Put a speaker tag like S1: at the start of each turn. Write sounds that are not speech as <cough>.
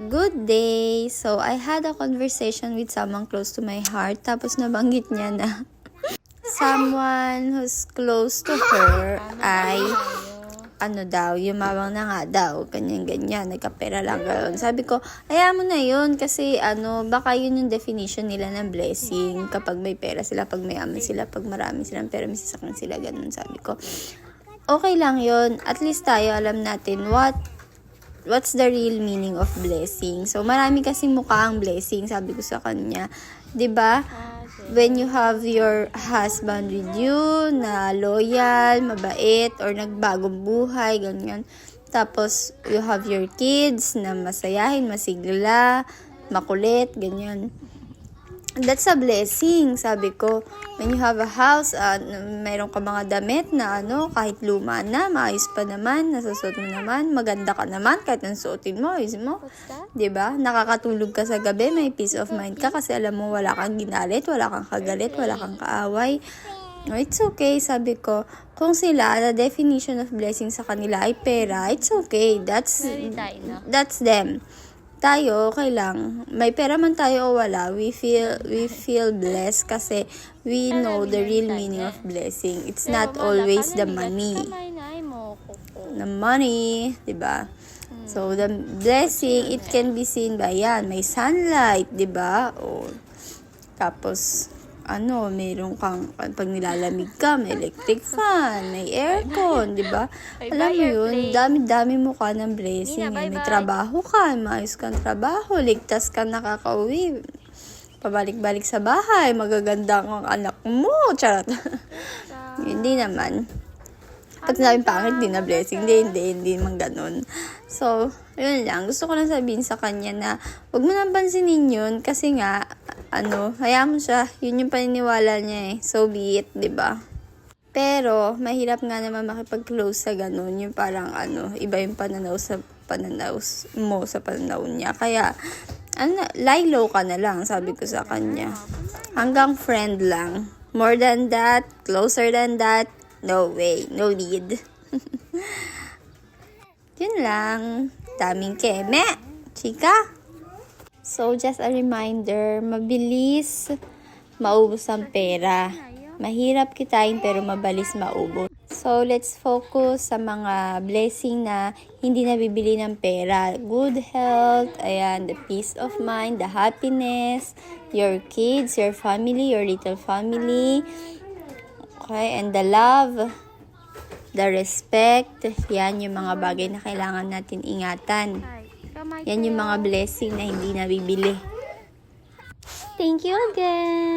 S1: Good day! So, I had a conversation with someone close to my heart. Tapos nabanggit niya na <laughs> someone who's close to her ay ano daw, yumawang na nga daw, ganyan-ganyan, nagkapera lang gano'n. Sabi ko, ayaw mo na yun, kasi ano, baka yun yung definition nila ng blessing, kapag may pera sila, pag mayaman sila, pag marami silang pera, may sasakyan sila, gano'n, sabi ko. Okay lang yun, at least tayo alam natin what what's the real meaning of blessing. So, marami kasing mukha ang blessing, sabi ko sa kanya. ba? When you have your husband with you, na loyal, mabait, or nagbagong buhay, ganyan. Tapos, you have your kids na masayahin, masigla, makulit, ganyan. That's a blessing, sabi ko. When you have a house, uh, mayroon ka mga damit na ano, kahit luma na, maayos pa naman, nasusuot mo naman, maganda ka naman, kahit ang suotin mo, ayos mo. Ba? Nakakatulog ka sa gabi, may peace of mind ka kasi alam mo wala kang ginalit, wala kang kagalit, wala kang kaaway. No, it's okay, sabi ko. Kung sila, the definition of blessing sa kanila ay pera, it's okay. That's that's them. Tayo, okay lang. May pera man tayo o wala, we feel we feel blessed kasi we know the real meaning of blessing. It's not always the money
S2: na
S1: money, 'di ba? So the blessing it can be seen by yan, may sunlight, 'di ba? O tapos ano, mayroon kang pag nilalamig ka, may electric fan, may aircon, 'di ba? Alam mo 'yun, dami-dami mo ka ng blessing.
S2: Nina,
S1: eh. May trabaho ka, maayos kang trabaho, ligtas ka nakakauwi. Pabalik-balik sa bahay, magaganda ang anak mo. Charot. <laughs> Hindi naman. Pag sinabing pangit, di na blessing. Hindi, hindi, hindi man ganun. So, yun lang. Gusto ko lang sabihin sa kanya na huwag mo nang pansinin yun kasi nga, ano, hayaan mo siya. Yun yung paniniwala niya eh. So be it, ba? Pero, mahirap nga naman makipag-close sa ganun. Yung parang, ano, iba yung pananaw sa pananaw mo sa pananaw niya. Kaya, ano, lie low ka na lang, sabi ko sa kanya. Hanggang friend lang. More than that, closer than that, no way, no need. <laughs> Yun lang. Daming keme. Chika. So, just a reminder, mabilis maubos ang pera. Mahirap kitain pero mabilis maubos. So, let's focus sa mga blessing na hindi nabibili ng pera. Good health, ayan, the peace of mind, the happiness, your kids, your family, your little family, okay, and the love, the respect, yan yung mga bagay na kailangan natin ingatan. Yan yung mga blessing na hindi nabibili. Thank you again!